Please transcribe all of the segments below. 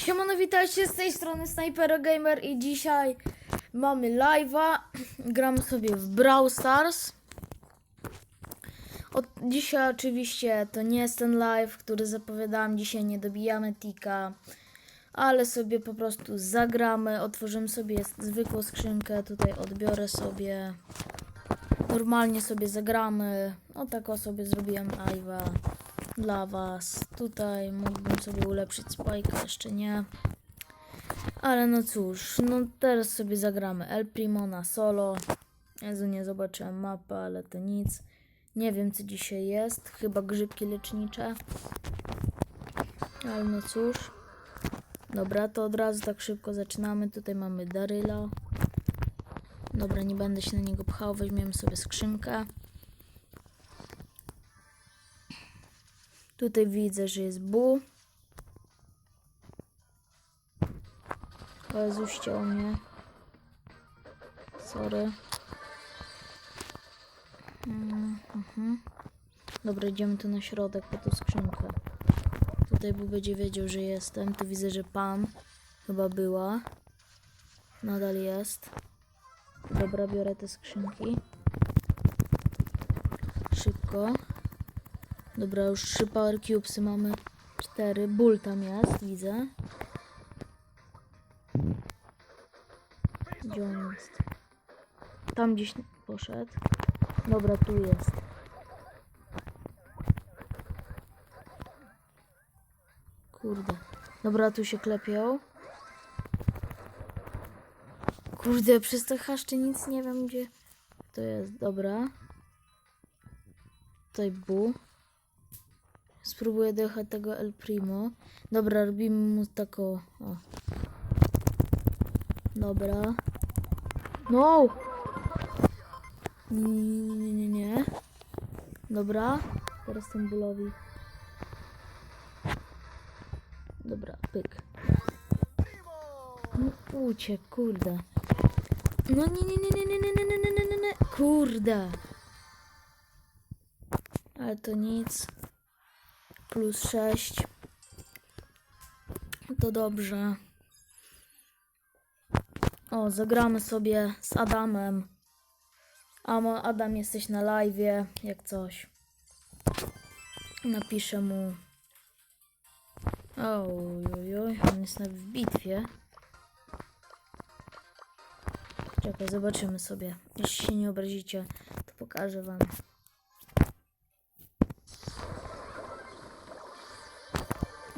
Siemano, witajcie z tej strony Sniper Gamer i dzisiaj mamy live'a. Gramy sobie w Brawl Stars. Od dzisiaj oczywiście to nie jest ten live, który zapowiadałem. Dzisiaj nie dobijamy tika, ale sobie po prostu zagramy. Otworzymy sobie zwykłą skrzynkę. Tutaj odbiorę sobie. Normalnie sobie zagramy. No tak o sobie zrobiłem live'a dla was. Tutaj mógłbym sobie ulepszyć spajka, jeszcze nie. Ale no cóż, no teraz sobie zagramy El Primo na solo. Jezu, nie zobaczyłem mapy, ale to nic. Nie wiem co dzisiaj jest, chyba grzybki lecznicze. Ale no cóż. Dobra, to od razu tak szybko zaczynamy. Tutaj mamy Daryla. Dobra, nie będę się na niego pchał, weźmiemy sobie skrzynkę. Tutaj widzę, że jest Bu. Jezu, ściął mnie. Sorry. Mhm. Dobra, idziemy tu na środek po tą skrzynkę. Tutaj Bu będzie wiedział, że jestem. Tu widzę, że Pam chyba była. Nadal jest. Dobra, biorę te skrzynki. Szybko. Dobra, już trzy power cubesy mamy. Cztery. Bull tam jest, widzę. Gdzie on jest? Tam gdzieś poszedł. Dobra, tu jest. Kurde. Dobra, tu się klepią. Kurde, przez te haszcze nic nie wiem gdzie to jest. Dobra. Tutaj bu. Spróbuję dojechać tego El Primo. Dobra, robimy mu taką. O. Dobra. No! Nie, nie, nie, nie. Dobra. Teraz ten bólowi. Dobra, pyk. No, uciekł, kurde. No nie, nie, nie, nie, nie, nie, nie, nie, nie, nie, nie. Kurde. Ale to nic plus 6. To dobrze. O, zagramy sobie z Adamem. Amo, Adam, jesteś na live, jak coś. Napiszę mu. Oj, oj, on jest w bitwie. Czekaj, zobaczymy sobie. Jeśli się nie obrazicie, to pokażę wam.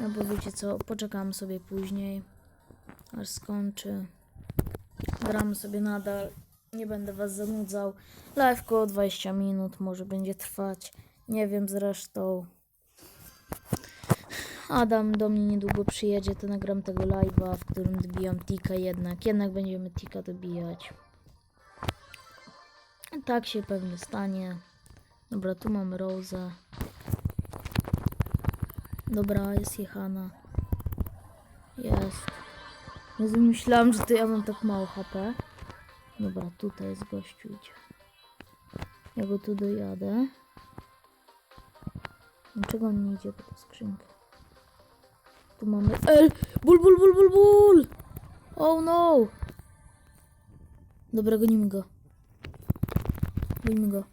No bo wiecie co, poczekam sobie później, aż skończy. Gramy sobie nadal, nie będę was zanudzał. Live koło 20 minut może będzie trwać, nie wiem zresztą. Adam do mnie niedługo przyjedzie, to nagram tego live'a, w którym dobijam tika jednak. Jednak będziemy tika dobijać. Tak się pewnie stanie. Dobra, tu mamy Rosa. Dobra, jest jechana. Jest. Jezu, myślałam, że to ja mam tak mało HP. Dobra, tutaj jest gościu, idzie. Ja go tu dojadę. Dlaczego on nie idzie po tę skrzynkę? Tu mamy... El! Ból, ból, ból, ból, ból! Oh no! Dobra, gonimy go. Gonimy go.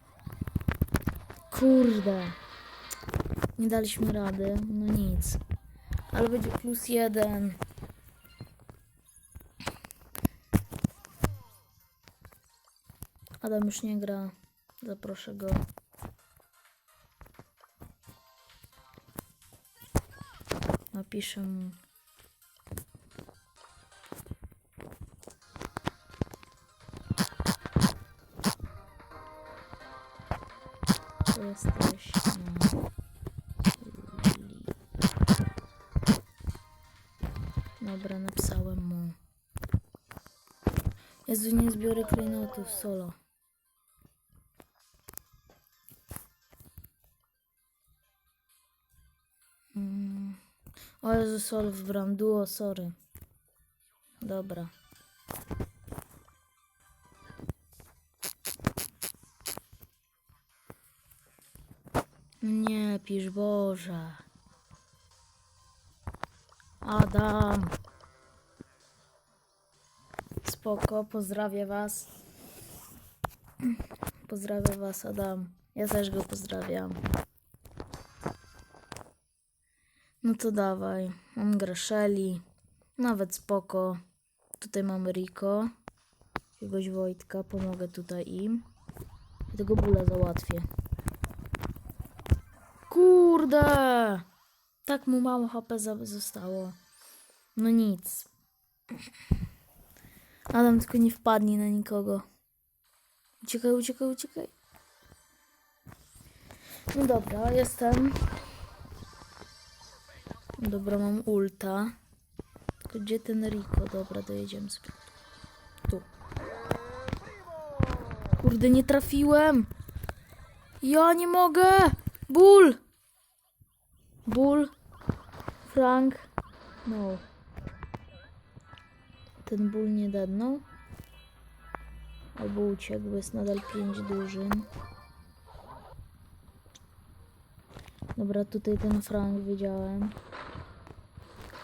Kurde. Nie daliśmy rady, no nic. Ale będzie plus jeden. Adam już nie gra. Zaproszę go. Napiszę mu. Jesteś. No. Jezu, nie zbiorę klejnotów solo. Mm. O Jezu, solo wybrałem. Duo, sorry. Dobra. Nie pisz, Boże. Adam. Spoko, pozdrawiam was. Pozdrawiam was, Adam. Ja też go pozdrawiam. No to dawaj. Mam Graszeli. Nawet spoko. Tutaj mamy Riko. Jakiegoś Wojtka. Pomogę tutaj im. I tego bóla załatwię. Kurde! Tak mu mało HP zostało. No nic. Adam tylko nie wpadnie na nikogo. Uciekaj, uciekaj, uciekaj. No dobra, jestem. Dobra, mam ulta. Tylko gdzie ten Rico? Dobra, dojedziemy sobie. Tu. Kurde, nie trafiłem. Ja nie mogę. Ból. Ból. Frank. No. Ten ból nie dadnął. Albo uciekł, jest nadal pięć drużyn. Dobra, tutaj ten Frank widziałem.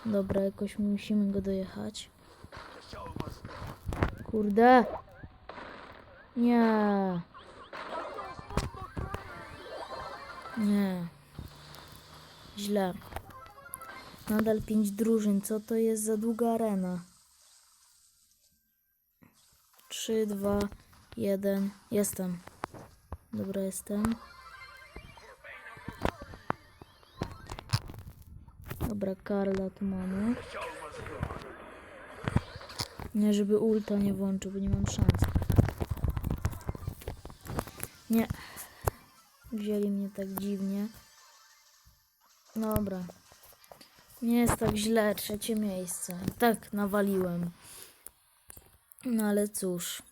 Dobra, jakoś musimy go dojechać. Kurde! Nie! Nie. Źle. Nadal pięć drużyn. Co to jest za długa arena? 3, 2, 1. Jestem. Dobra, jestem. Dobra, Karla tu mamy. Nie, żeby ulta nie włączył, bo nie mam szans. Nie. Wzięli mnie tak dziwnie. Dobra. Nie jest tak źle, trzecie miejsce. Tak, nawaliłem. No ale cóż.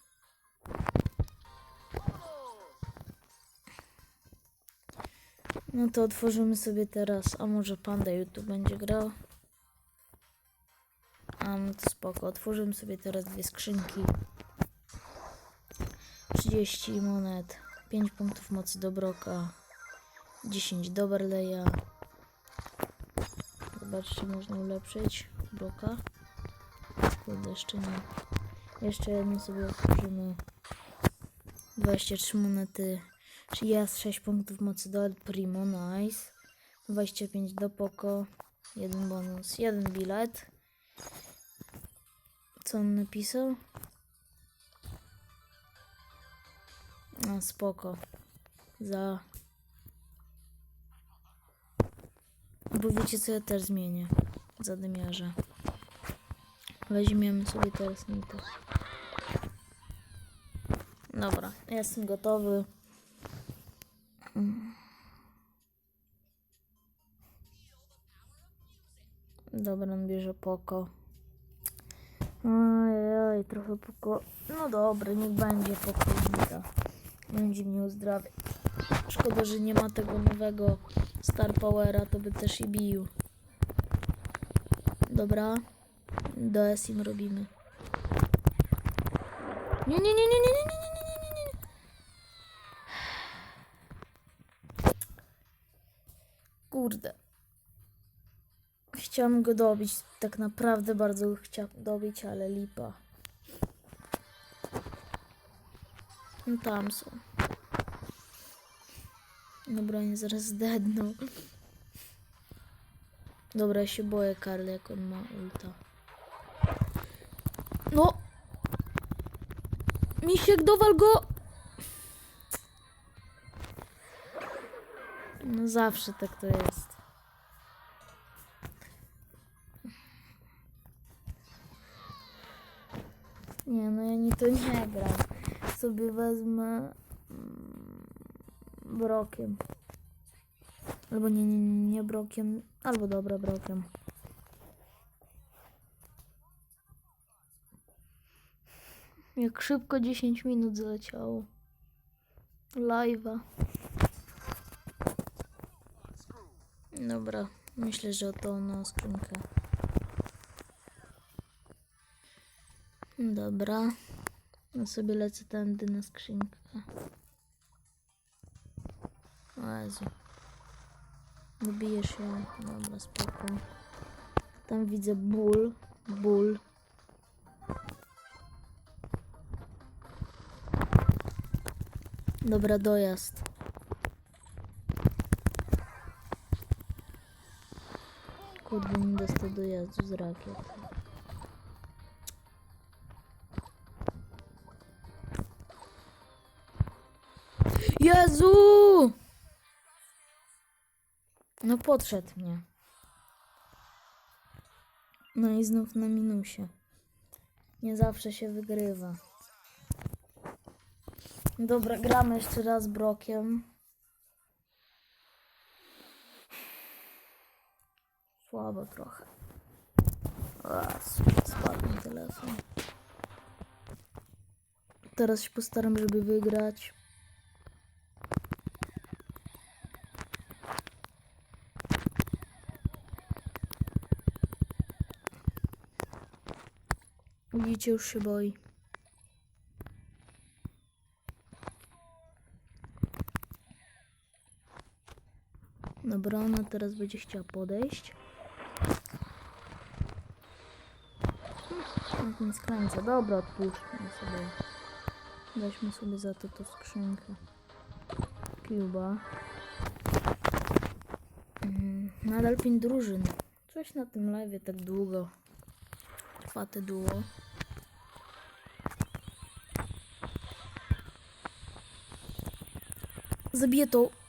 No to otworzymy sobie teraz. A może Panda YouTube będzie grał? A no to spoko. Otworzymy sobie teraz dwie skrzynki. 30 monet. 5 punktów mocy do Broka. 10 do Barleya. Zobaczcie, można ulepszyć Broka. Kurde, jeszcze nie. Jeszcze jedno sobie otworzymy. 23 monety. Czyli jest 6 punktów mocy do El Primo, nice. 25 do Poco. Jeden bonus, jeden bilet. Co on napisał? No spoko. Za... Bo wiecie co, ja też zmienię. Zadymiarze. Weźmiemy sobie teraz nitę. Dobra, jestem gotowy. Dobra, on bierze poko. Ojej, trochę poko. No dobra, niech będzie pokojnika. Będzie mnie uzdrawiać. Szkoda, że nie ma tego nowego Star Powera, to by też i bił. Dobra, DS im robimy. Nie, nie, nie, nie, nie, nie, nie, nie, nie, nie, nie. Kurde. Chciałam go dobić. Tak naprawdę bardzo go chciałam dobić, ale lipa. No tam są. Dobra, nie zaraz zdedną. Dobra, ja się boję Karl, jak on ma ulta. No! Misiek, dowal go! No zawsze tak to jest. Nie, no ja nie to nie gram. Sobie wezmę mm, brokiem. Albo nie, nie, nie, nie brokiem. Albo dobra, brokiem. Jak szybko 10 minut zleciało. Live'a. Dobra, myślę, że to na skrzynkę. Dobra. Ja sobie lecę tędy na skrzynkę. O Jezu. Dobijesz się. Dobra, spoko. Tam widzę ból. Ból. Dobra, dojazd. Kurde, nie dostał dojazdu z rakiet. Jezu! No podszedł mnie. No i znów na minusie. Nie zawsze się wygrywa. Dobra, gramy jeszcze raz brokiem. Słabo trochę. A, spadł mi telefon. Teraz się postaram, żeby wygrać. Widzicie, już się boi. Dobra, ona teraz będzie chciała podejść. Jak nie skręca. Dobra, odpuśćmy sobie. Weźmy sobie za to tą skrzynkę. Cuba. Mm, nadal pięć drużyn. Coś na tym live tak długo. Trwa te duo. Zabiję to.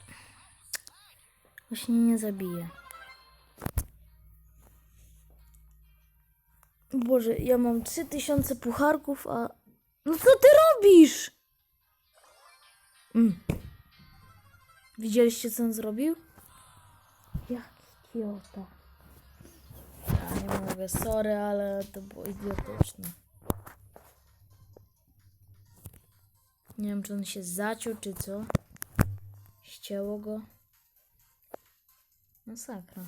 Właśnie nie zabiję. Boże, ja mam 3000 pucharków, a... No co ty robisz? Mm. Widzieliście, co on zrobił? Jaki idiota. Ja nie mówię, sorry, ale to było idiotyczne. Nie wiem, czy on się zaciął, czy co. Ścięło go. Masakra.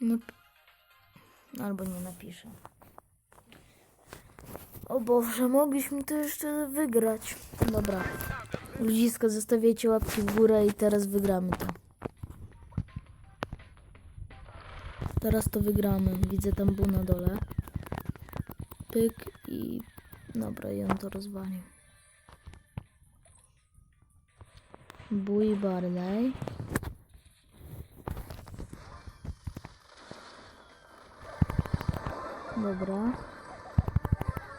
No, albo nie napiszę. O Boże, mogliśmy to jeszcze wygrać. Dobra. Ludziska, zostawiajcie łapki w górę i teraz wygramy to. Teraz to wygramy. Widzę tam bu na dole. Pyk i... Dobra, i on to rozwalił. Bój Barley. Dobra.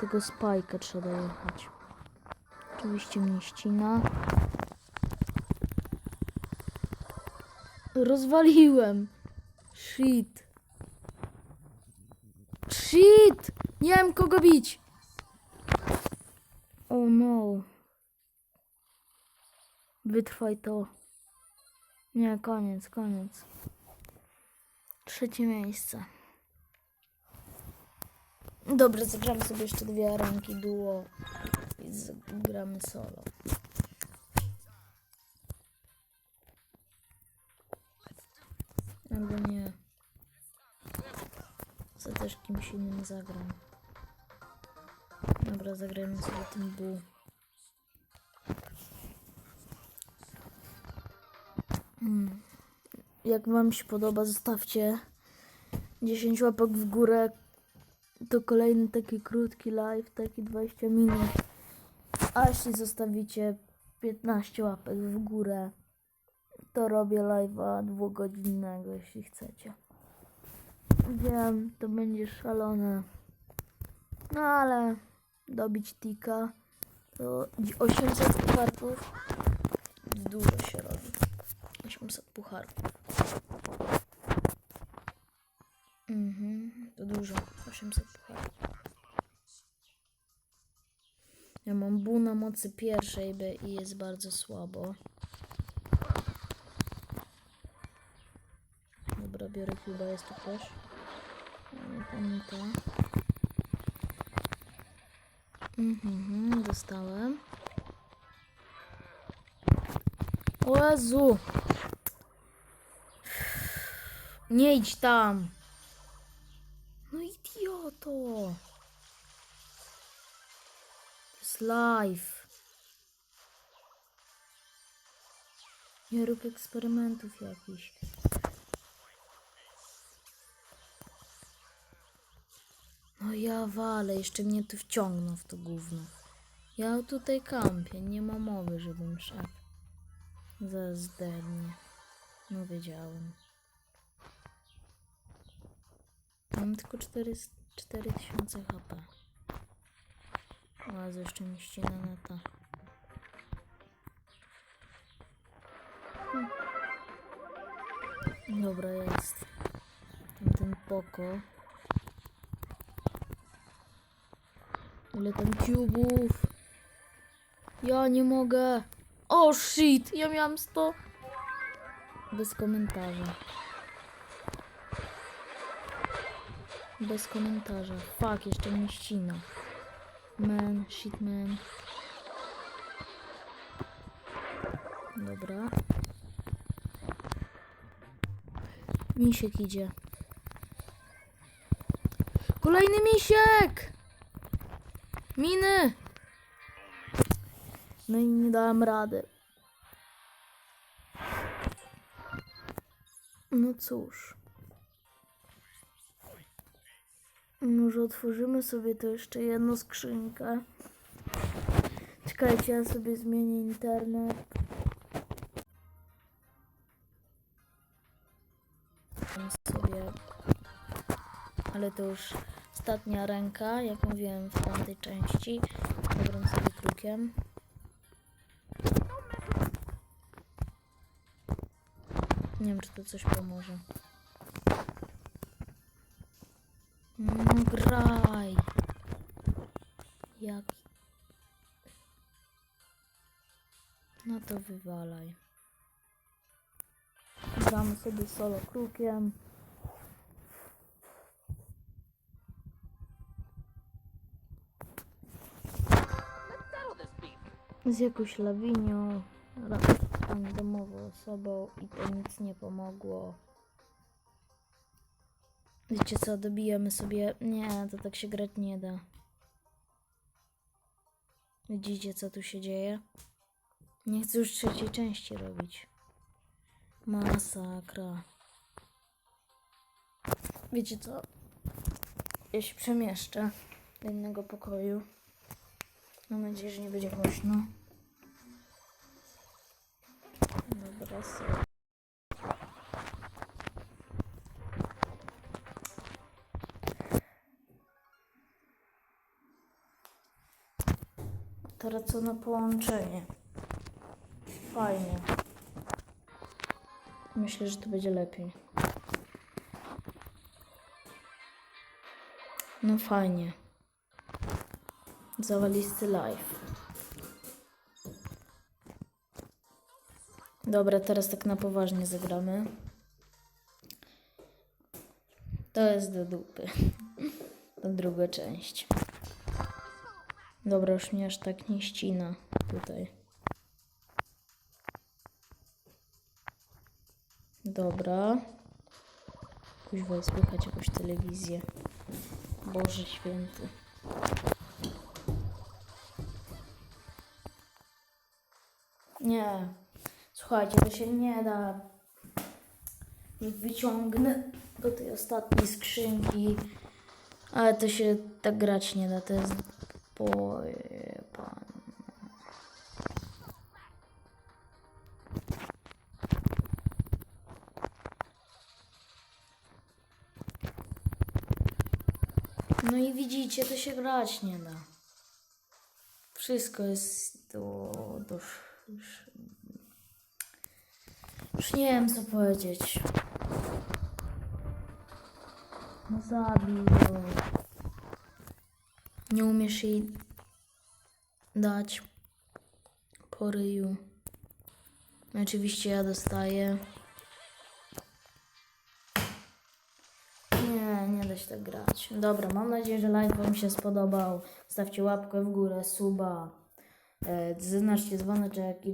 Tego spajka trzeba jechać. Oczywiście mnie ścina. Rozwaliłem. Shit. Shit! Nie wiem kogo bić. Oh no. Wytrwaj to. Nie, koniec, koniec. Trzecie miejsce. Dobra, zagramy sobie jeszcze dwie ranki duo i zagramy solo. Albo nie. Co też kimś innym zagram. Dobra, zagrajmy sobie tym bu. Jak wam się podoba, zostawcie 10 łapek w górę. To kolejny taki krótki live, taki 20 minut. A jeśli zostawicie 15 łapek w górę, to robię live'a dwugodzinnego, jeśli chcecie. Wiem, to będzie szalone. No ale dobić tika to 800 pucharków dużo się robi. 800 pucharków. Mhm, to dużo. 800 pucharków. Ja mam bu na mocy pierwszej by i jest bardzo słabo. Dobra, biorę chyba jest tu też. Nie pamiętam. Mhm, dostałem. O Jezu! Nie idź tam! To jest live. Nie rób eksperymentów jakichś. No ja walę, jeszcze mnie tu wciągną w to gówno. Ja tutaj kampię, nie ma mowy, żebym szedł. Zaraz zdechnie. No wiedziałem. Mam tylko 4 4000 HP. O, jeszcze mi ścina neta. Hmm. Dobra, jest. Tamten poko. Ile tam cubów? Ja nie mogę. O shit, ja miałam 100. Bez komentarza. Bez komentarza. Fuck, jeszcze mnie ścina. Man, shit man. Dobra. Misiek idzie. Kolejny misiek! Miny! No i nie dałem rady. No cóż. Może otworzymy sobie to jeszcze jedną skrzynkę. Czekajcie, ja sobie zmienię internet. Sobie. Ale to już ostatnia ręka, jak mówiłem w tamtej części. Zagram sobie krukiem. Nie wiem, czy to coś pomoże. No graj. Jak? No to wywalaj. Gramy sobie solo krukiem. Z jakąś lawinią, ra- randomową osobą i to nic nie pomogło. Wiecie co, dobijamy sobie... Nie, to tak się grać nie da. Widzicie co tu się dzieje? Nie chcę już trzeciej części robić. Masakra. Wiecie co? Ja się przemieszczę do innego pokoju. Mam nadzieję, że nie będzie głośno. Dobra, sobie. Teraz co na połączenie. Fajnie. Myślę, że to będzie lepiej. No fajnie. Zawalisty live. Dobra, teraz tak na poważnie zagramy. To jest do dupy. To druga część. Dobra, już mnie aż tak nie ścina tutaj. Dobra. Kuźwa, słychać jakąś telewizję. Boże święty. Nie. Słuchajcie, to się nie da. Wyciągnę do tej ostatniej skrzynki. Ale to się tak grać nie da. To jest pojebane. No i widzicie, to się grać nie da. Wszystko jest do... do już, nie wiem co powiedzieć. No zabił ją. Nie umiesz jej dać po ryju. Oczywiście ja dostaję. Nie, nie da się tak grać. Dobra, mam nadzieję, że live Wam się spodobał. Stawcie łapkę w górę, suba. Zaznaczcie dzwoneczek i